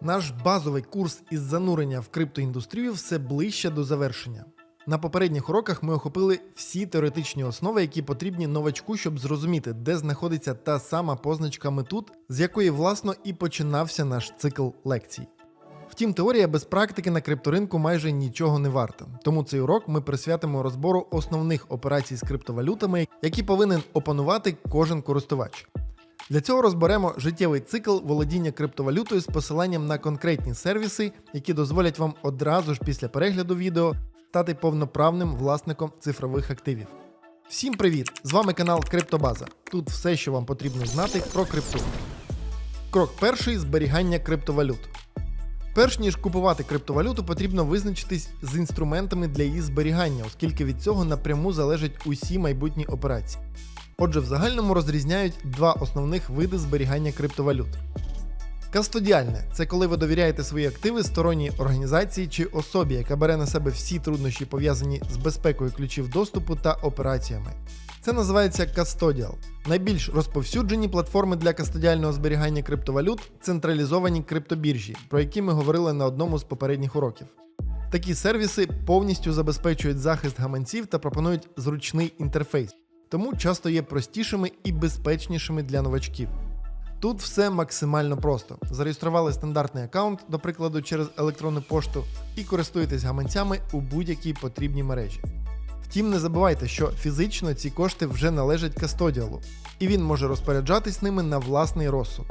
Наш базовий курс із занурення в криптоіндустрію все ближче до завершення. На попередніх уроках ми охопили всі теоретичні основи, які потрібні новачку, щоб зрозуміти, де знаходиться та сама позначка метут, з якої власно і починався наш цикл лекцій. Втім, теорія без практики на крипторинку майже нічого не варта. Тому цей урок ми присвятимо розбору основних операцій з криптовалютами, які повинен опанувати кожен користувач. Для цього розберемо життєвий цикл володіння криптовалютою з посиланням на конкретні сервіси, які дозволять вам одразу ж після перегляду відео стати повноправним власником цифрових активів. Всім привіт! З вами канал Криптобаза. Тут все, що вам потрібно знати про крипту. Крок перший зберігання криптовалют. Перш ніж купувати криптовалюту, потрібно визначитись з інструментами для її зберігання, оскільки від цього напряму залежать усі майбутні операції. Отже, в загальному розрізняють два основних види зберігання криптовалют. Кастодіальне це коли ви довіряєте свої активи сторонній організації чи особі, яка бере на себе всі труднощі пов'язані з безпекою ключів доступу та операціями. Це називається Custodial. Найбільш розповсюджені платформи для кастодіального зберігання криптовалют централізовані криптобіржі, про які ми говорили на одному з попередніх уроків. Такі сервіси повністю забезпечують захист гаманців та пропонують зручний інтерфейс, тому часто є простішими і безпечнішими для новачків. Тут все максимально просто. Зареєстрували стандартний аккаунт, до прикладу, через електронну пошту, і користуєтесь гаманцями у будь-якій потрібній мережі. Втім, не забувайте, що фізично ці кошти вже належать кастодіалу, і він може розпоряджатись ними на власний розсуд.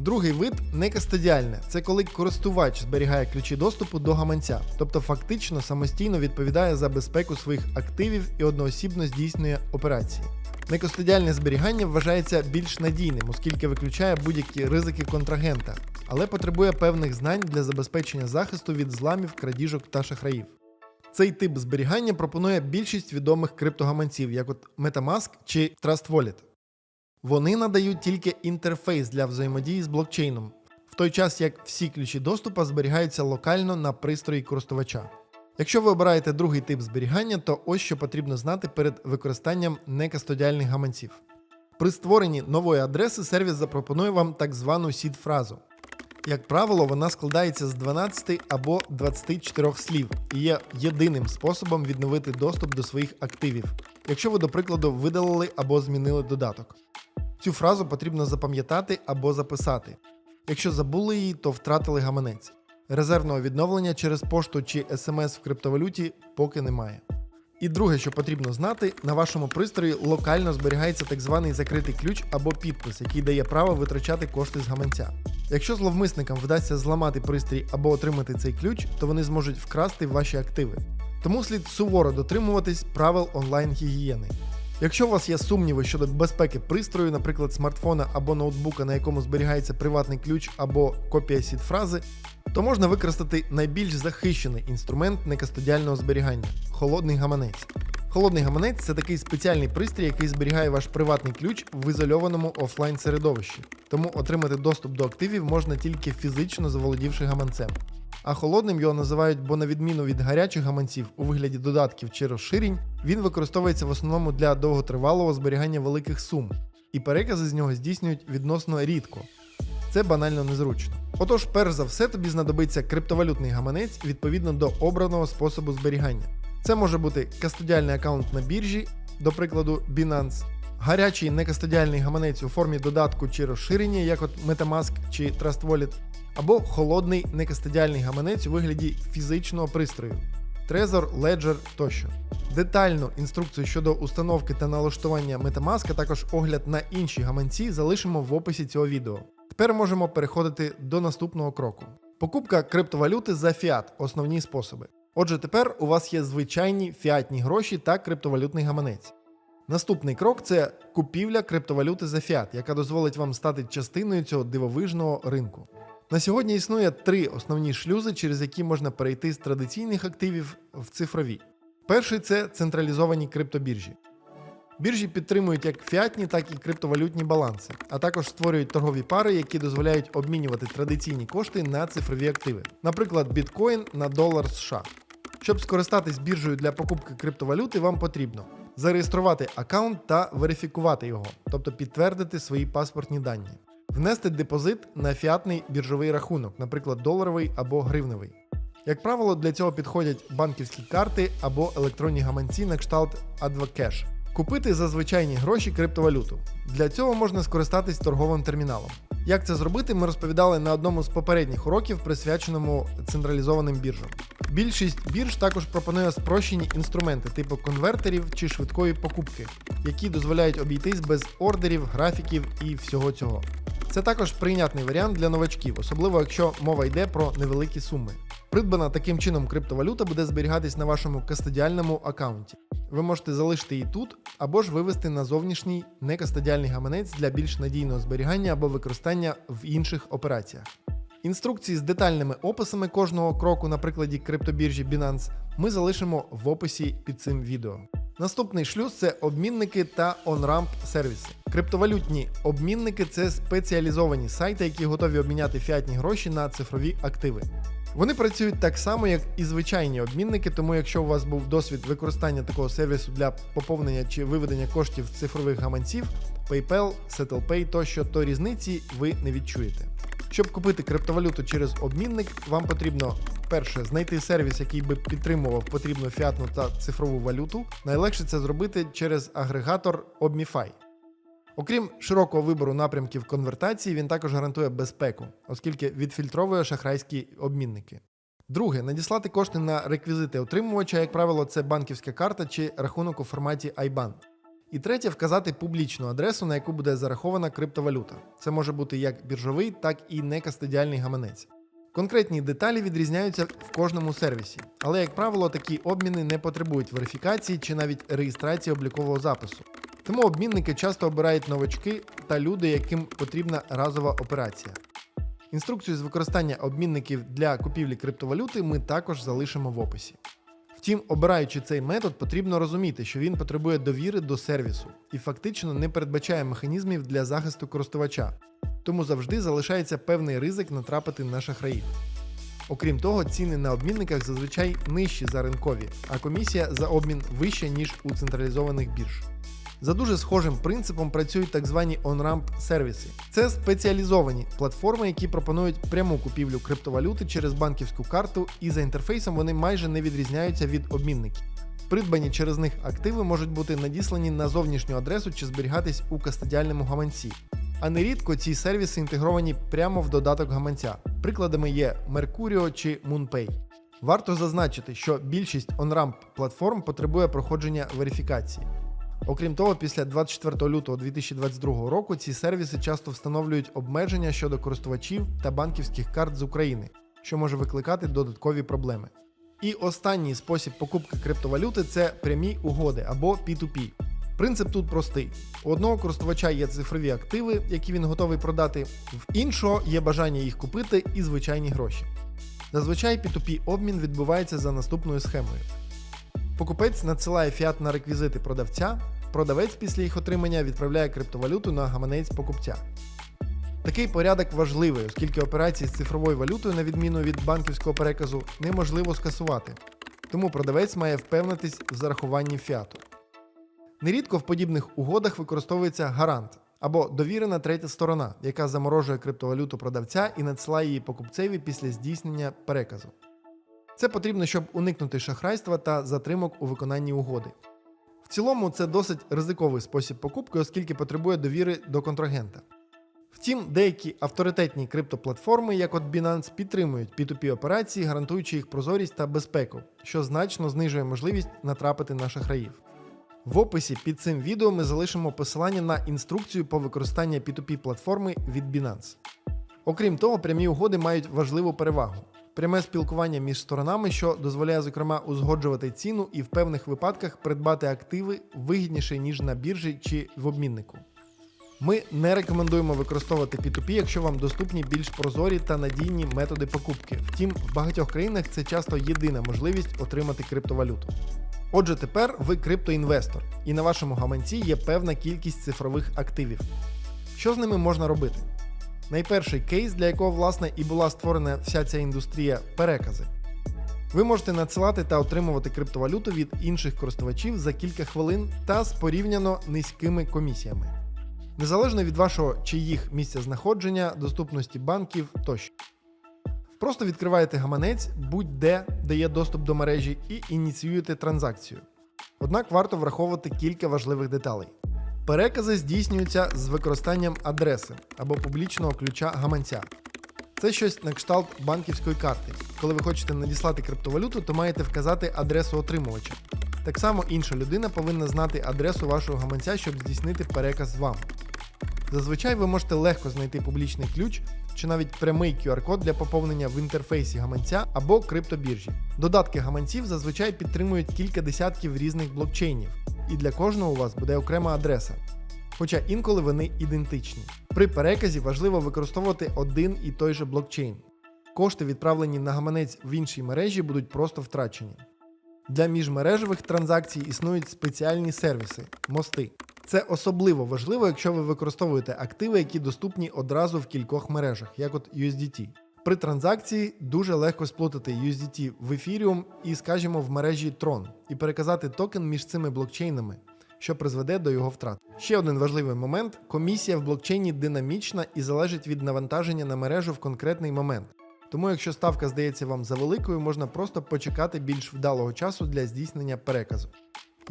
Другий вид некастодіальне це коли користувач зберігає ключі доступу до гаманця, тобто фактично самостійно відповідає за безпеку своїх активів і одноосібно здійснює операції. Некастодіальне зберігання вважається більш надійним, оскільки виключає будь-які ризики контрагента, але потребує певних знань для забезпечення захисту від зламів, крадіжок та шахраїв. Цей тип зберігання пропонує більшість відомих криптогаманців, як от Metamask чи Trust Wallet. Вони надають тільки інтерфейс для взаємодії з блокчейном, в той час як всі ключі доступу зберігаються локально на пристрої користувача. Якщо ви обираєте другий тип зберігання, то ось що потрібно знати перед використанням некастодіальних гаманців. При створенні нової адреси сервіс запропонує вам так звану сід-фразу. Як правило, вона складається з 12 або 24 слів і є єдиним способом відновити доступ до своїх активів, якщо ви, до прикладу, видалили або змінили додаток. Цю фразу потрібно запам'ятати або записати. Якщо забули її, то втратили гаманець. Резервного відновлення через пошту чи смс в криптовалюті поки немає. І друге, що потрібно знати, на вашому пристрої локально зберігається так званий закритий ключ або підпис, який дає право витрачати кошти з гаманця. Якщо зловмисникам вдасться зламати пристрій або отримати цей ключ, то вони зможуть вкрасти ваші активи. Тому слід суворо дотримуватись правил онлайн-гігієни. Якщо у вас є сумніви щодо безпеки пристрою, наприклад, смартфона або ноутбука, на якому зберігається приватний ключ або копія сід-фрази, то можна використати найбільш захищений інструмент некастодіального зберігання холодний гаманець. Холодний гаманець це такий спеціальний пристрій, який зберігає ваш приватний ключ в ізольованому офлайн середовищі. Тому отримати доступ до активів можна тільки фізично заволодівши гаманцем. А холодним його називають, бо на відміну від гарячих гаманців у вигляді додатків чи розширень, він використовується в основному для довготривалого зберігання великих сум, і перекази з нього здійснюють відносно рідко. Це банально незручно. Отож, перш за все, тобі знадобиться криптовалютний гаманець відповідно до обраного способу зберігання. Це може бути кастодіальний аккаунт на біржі, до прикладу, Binance, гарячий некастодіальний гаманець у формі додатку чи розширення, як от Metamask чи Trust Wallet, або холодний некастодіальний гаманець у вигляді фізичного пристрою. Trezor, Ledger тощо. Детальну інструкцію щодо установки та налаштування Metamask, а також огляд на інші гаманці залишимо в описі цього відео. Тепер можемо переходити до наступного кроку. Покупка криптовалюти за фіат основні способи. Отже, тепер у вас є звичайні фіатні гроші та криптовалютний гаманець. Наступний крок це купівля криптовалюти за фіат, яка дозволить вам стати частиною цього дивовижного ринку. На сьогодні існує три основні шлюзи, через які можна перейти з традиційних активів в цифрові. Перший це централізовані криптобіржі. Біржі підтримують як фіатні, так і криптовалютні баланси, а також створюють торгові пари, які дозволяють обмінювати традиційні кошти на цифрові активи, наприклад, біткоін на долар США. Щоб скористатись біржею для покупки криптовалюти, вам потрібно зареєструвати аккаунт та верифікувати його, тобто підтвердити свої паспортні дані. внести депозит на фіатний біржовий рахунок, наприклад, доларовий або гривневий. Як правило, для цього підходять банківські карти або електронні гаманці на кшталт Advocash. Купити за звичайні гроші криптовалюту. Для цього можна скористатись торговим терміналом. Як це зробити, ми розповідали на одному з попередніх уроків, присвяченому централізованим біржам. Більшість бірж також пропонує спрощені інструменти типу конвертерів чи швидкої покупки, які дозволяють обійтись без ордерів, графіків і всього цього. Це також прийнятний варіант для новачків, особливо якщо мова йде про невеликі суми. Придбана таким чином криптовалюта буде зберігатись на вашому кастодіальному аккаунті. Ви можете залишити її тут або ж вивести на зовнішній некастодіальний гаманець для більш надійного зберігання або використання в інших операціях. Інструкції з детальними описами кожного кроку на прикладі криптобіржі Binance ми залишимо в описі під цим відео. Наступний шлюз це обмінники та on-ramp сервіси. Криптовалютні обмінники це спеціалізовані сайти, які готові обміняти фіатні гроші на цифрові активи. Вони працюють так само, як і звичайні обмінники, тому якщо у вас був досвід використання такого сервісу для поповнення чи виведення коштів з цифрових гаманців, PayPal, SettlePay тощо, то різниці ви не відчуєте. Щоб купити криптовалюту через обмінник, вам потрібно перше знайти сервіс, який би підтримував потрібну фіатну та цифрову валюту. Найлегше це зробити через агрегатор Obmify. Окрім широкого вибору напрямків конвертації, він також гарантує безпеку, оскільки відфільтровує шахрайські обмінники. Друге, надіслати кошти на реквізити отримувача, як правило, це банківська карта чи рахунок у форматі IBAN. І третє, вказати публічну адресу, на яку буде зарахована криптовалюта. Це може бути як біржовий, так і некастодіальний гаманець. Конкретні деталі відрізняються в кожному сервісі, але, як правило, такі обміни не потребують верифікації чи навіть реєстрації облікового запису. Тому обмінники часто обирають новачки та люди, яким потрібна разова операція. Інструкцію з використання обмінників для купівлі криптовалюти ми також залишимо в описі. Втім, обираючи цей метод, потрібно розуміти, що він потребує довіри до сервісу і фактично не передбачає механізмів для захисту користувача, тому завжди залишається певний ризик натрапити на шахраїв. Окрім того, ціни на обмінниках зазвичай нижчі за ринкові, а комісія за обмін вища, ніж у централізованих бірж. За дуже схожим принципом працюють так звані on-ramp сервіси. Це спеціалізовані платформи, які пропонують пряму купівлю криптовалюти через банківську карту, і за інтерфейсом вони майже не відрізняються від обмінників. Придбані через них активи можуть бути надіслані на зовнішню адресу чи зберігатись у кастодіальному гаманці. А нерідко ці сервіси інтегровані прямо в додаток гаманця. Прикладами є Mercurio чи MoonPay. Варто зазначити, що більшість on-ramp платформ потребує проходження верифікації. Окрім того, після 24 лютого 2022 року ці сервіси часто встановлюють обмеження щодо користувачів та банківських карт з України, що може викликати додаткові проблеми. І останній спосіб покупки криптовалюти це прямі угоди або P2P. Принцип тут простий: у одного користувача є цифрові активи, які він готовий продати, в іншого є бажання їх купити і звичайні гроші. Зазвичай P2P обмін відбувається за наступною схемою. Покупець надсилає фіат на реквізити продавця, продавець після їх отримання відправляє криптовалюту на гаманець покупця. Такий порядок важливий, оскільки операції з цифровою валютою, на відміну від банківського переказу, неможливо скасувати, тому продавець має впевнитись в зарахуванні фіату. Нерідко в подібних угодах використовується гарант або довірена третя сторона, яка заморожує криптовалюту продавця і надсилає її покупцеві після здійснення переказу. Це потрібно, щоб уникнути шахрайства та затримок у виконанні угоди. В цілому, це досить ризиковий спосіб покупки, оскільки потребує довіри до контрагента. Втім, деякі авторитетні криптоплатформи, як от Binance, підтримують P2P операції, гарантуючи їх прозорість та безпеку, що значно знижує можливість натрапити на шахраїв. В описі під цим відео ми залишимо посилання на інструкцію по використанню P2P платформи від Binance. Окрім того, прямі угоди мають важливу перевагу пряме спілкування між сторонами, що дозволяє, зокрема, узгоджувати ціну і в певних випадках придбати активи вигідніше, ніж на біржі чи в обміннику. Ми не рекомендуємо використовувати P2P, якщо вам доступні більш прозорі та надійні методи покупки. Втім, в багатьох країнах це часто єдина можливість отримати криптовалюту. Отже, тепер ви криптоінвестор, і на вашому гаманці є певна кількість цифрових активів. Що з ними можна робити? Найперший кейс, для якого власне і була створена вся ця індустрія перекази. Ви можете надсилати та отримувати криптовалюту від інших користувачів за кілька хвилин та з порівняно низькими комісіями. незалежно від вашого чи їх місця знаходження, доступності банків тощо. Просто відкриваєте гаманець будь-де, де є доступ до мережі, і ініціюєте транзакцію. Однак варто враховувати кілька важливих деталей. Перекази здійснюються з використанням адреси або публічного ключа гаманця. Це щось на кшталт банківської карти. Коли ви хочете надіслати криптовалюту, то маєте вказати адресу отримувача. Так само інша людина повинна знати адресу вашого гаманця, щоб здійснити переказ вам. Зазвичай ви можете легко знайти публічний ключ чи навіть прямий QR-код для поповнення в інтерфейсі гаманця або криптобіржі. Додатки гаманців зазвичай підтримують кілька десятків різних блокчейнів, і для кожного у вас буде окрема адреса. Хоча інколи вони ідентичні. При переказі важливо використовувати один і той же блокчейн. Кошти, відправлені на гаманець в іншій мережі, будуть просто втрачені. Для міжмережевих транзакцій існують спеціальні сервіси мости. Це особливо важливо, якщо ви використовуєте активи, які доступні одразу в кількох мережах, як от USDT. При транзакції дуже легко сплутати USDT в Ethereum і, скажімо, в мережі Tron і переказати токен між цими блокчейнами, що призведе до його втрат. Ще один важливий момент: комісія в блокчейні динамічна і залежить від навантаження на мережу в конкретний момент. Тому, якщо ставка здається вам завеликою, можна просто почекати більш вдалого часу для здійснення переказу.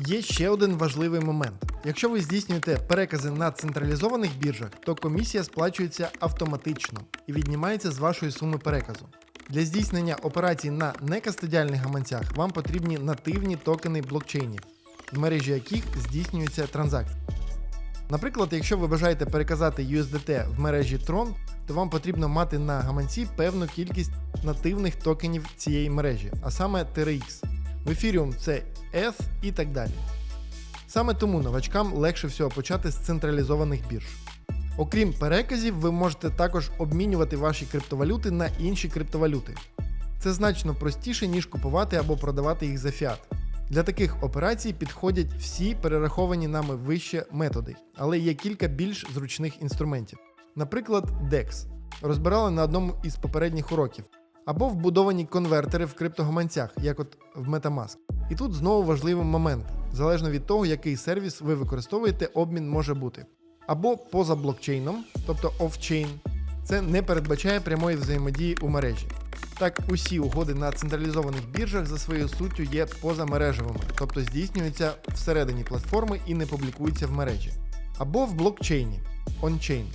Є ще один важливий момент. Якщо ви здійснюєте перекази на централізованих біржах, то комісія сплачується автоматично і віднімається з вашої суми переказу. Для здійснення операцій на некастодіальних гаманцях вам потрібні нативні токени блокчейнів, в мережі яких здійснюються транзакції. Наприклад, якщо ви бажаєте переказати USDT в мережі Tron, то вам потрібно мати на гаманці певну кількість нативних токенів цієї мережі, а саме TRX. В Ethereum це ETH і так далі. Саме тому новачкам легше всього почати з централізованих бірж. Окрім переказів, ви можете також обмінювати ваші криптовалюти на інші криптовалюти. Це значно простіше, ніж купувати або продавати їх за фіат. Для таких операцій підходять всі перераховані нами вище методи, але є кілька більш зручних інструментів. Наприклад, DEX. Розбирали на одному із попередніх уроків, або вбудовані конвертери в криптогаманцях, як от в Metamask. І тут знову важливий момент, залежно від того, який сервіс ви використовуєте, обмін може бути. Або поза блокчейном, тобто офчейн, це не передбачає прямої взаємодії у мережі. Так, усі угоди на централізованих біржах за своєю суттю є позамережевими, тобто здійснюються всередині платформи і не публікуються в мережі. Або в блокчейні ончейн.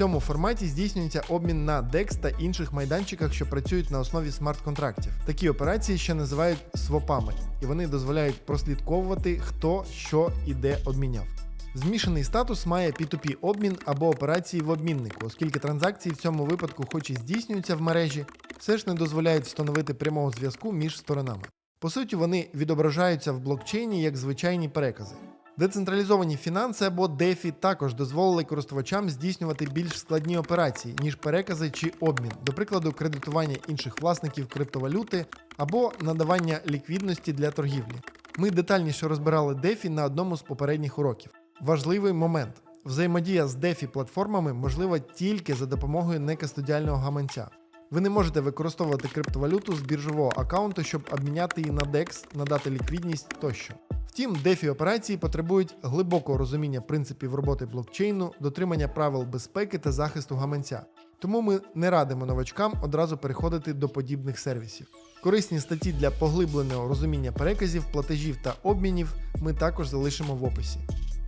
Цьому форматі здійснюється обмін на DEX та інших майданчиках, що працюють на основі смарт-контрактів. Такі операції ще називають свопами, і вони дозволяють прослідковувати, хто що і де обміняв. Змішаний статус має P2P обмін або операції в обміннику, оскільки транзакції в цьому випадку, хоч і здійснюються в мережі, все ж не дозволяють встановити прямого зв'язку між сторонами. По суті, вони відображаються в блокчейні як звичайні перекази. Децентралізовані фінанси або DeFi також дозволили користувачам здійснювати більш складні операції, ніж перекази чи обмін, до прикладу, кредитування інших власників криптовалюти або надавання ліквідності для торгівлі. Ми детальніше розбирали DeFi на одному з попередніх уроків. Важливий момент: взаємодія з DeFi платформами можлива тільки за допомогою некастодіального гаманця. Ви не можете використовувати криптовалюту з біржового аккаунту, щоб обміняти її на DEX, надати ліквідність тощо. Втім, DeFi операції потребують глибокого розуміння принципів роботи блокчейну, дотримання правил безпеки та захисту гаманця. Тому ми не радимо новачкам одразу переходити до подібних сервісів. Корисні статті для поглибленого розуміння переказів, платежів та обмінів ми також залишимо в описі.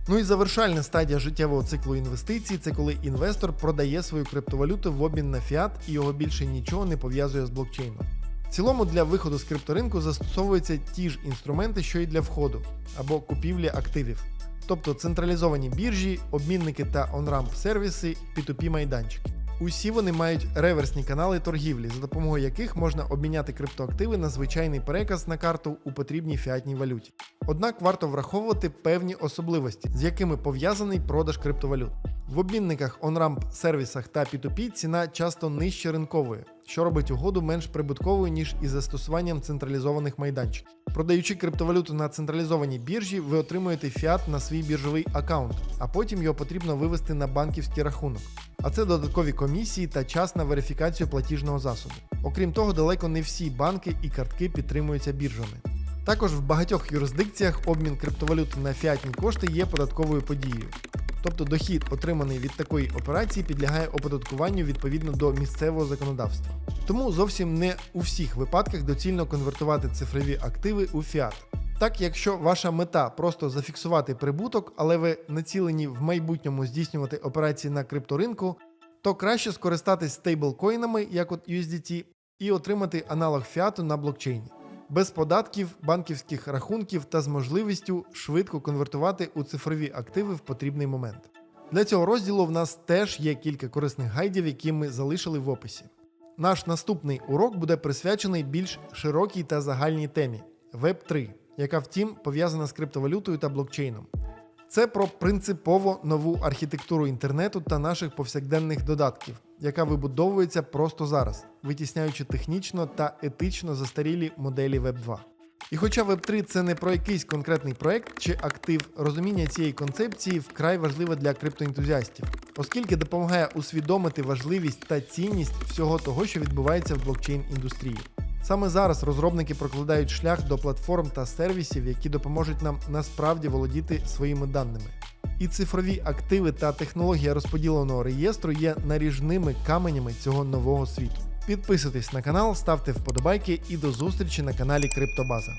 Ну і завершальна стадія життєвого циклу інвестицій це коли інвестор продає свою криптовалюту в обмін на фіат і його більше нічого не пов'язує з блокчейном. Цілому для виходу з крипторинку застосовуються ті ж інструменти, що й для входу або купівлі активів, тобто централізовані біржі, обмінники та онрамп сервіси, P2P майданчики. Усі вони мають реверсні канали торгівлі, за допомогою яких можна обміняти криптоактиви на звичайний переказ на карту у потрібній фіатній валюті. Однак варто враховувати певні особливості, з якими пов'язаний продаж криптовалют. В обмінниках, онрамп сервісах та P2P ціна часто нижче ринкової, що робить угоду менш прибутковою, ніж із застосуванням централізованих майданчиків. Продаючи криптовалюту на централізованій біржі, ви отримуєте фіат на свій біржовий аккаунт, а потім його потрібно вивести на банківський рахунок. А це додаткові комісії та час на верифікацію платіжного засобу. Окрім того, далеко не всі банки і картки підтримуються біржами. Також в багатьох юрисдикціях обмін криптовалюти на фіатні кошти є податковою подією. Тобто дохід, отриманий від такої операції, підлягає оподаткуванню відповідно до місцевого законодавства. Тому зовсім не у всіх випадках доцільно конвертувати цифрові активи у фіат. Так, якщо ваша мета просто зафіксувати прибуток, але ви націлені в майбутньому здійснювати операції на крипторинку, то краще скористатись стейблкоїнами, як от USDT, і отримати аналог фіату на блокчейні, без податків, банківських рахунків та з можливістю швидко конвертувати у цифрові активи в потрібний момент. Для цього розділу в нас теж є кілька корисних гайдів, які ми залишили в описі. Наш наступний урок буде присвячений більш широкій та загальній темі Web 3, яка втім пов'язана з криптовалютою та блокчейном. Це про принципово нову архітектуру інтернету та наших повсякденних додатків, яка вибудовується просто зараз, витісняючи технічно та етично застарілі моделі Web 2. І хоча Web 3 це не про якийсь конкретний проект чи актив, розуміння цієї концепції вкрай важливе для криптоентузіастів, оскільки допомагає усвідомити важливість та цінність всього того, що відбувається в блокчейн-індустрії. Саме зараз розробники прокладають шлях до платформ та сервісів, які допоможуть нам насправді володіти своїми даними. І цифрові активи та технологія розподіленого реєстру є наріжними каменями цього нового світу. Підписуйтесь на канал, ставте вподобайки і до зустрічі на каналі Криптобаза.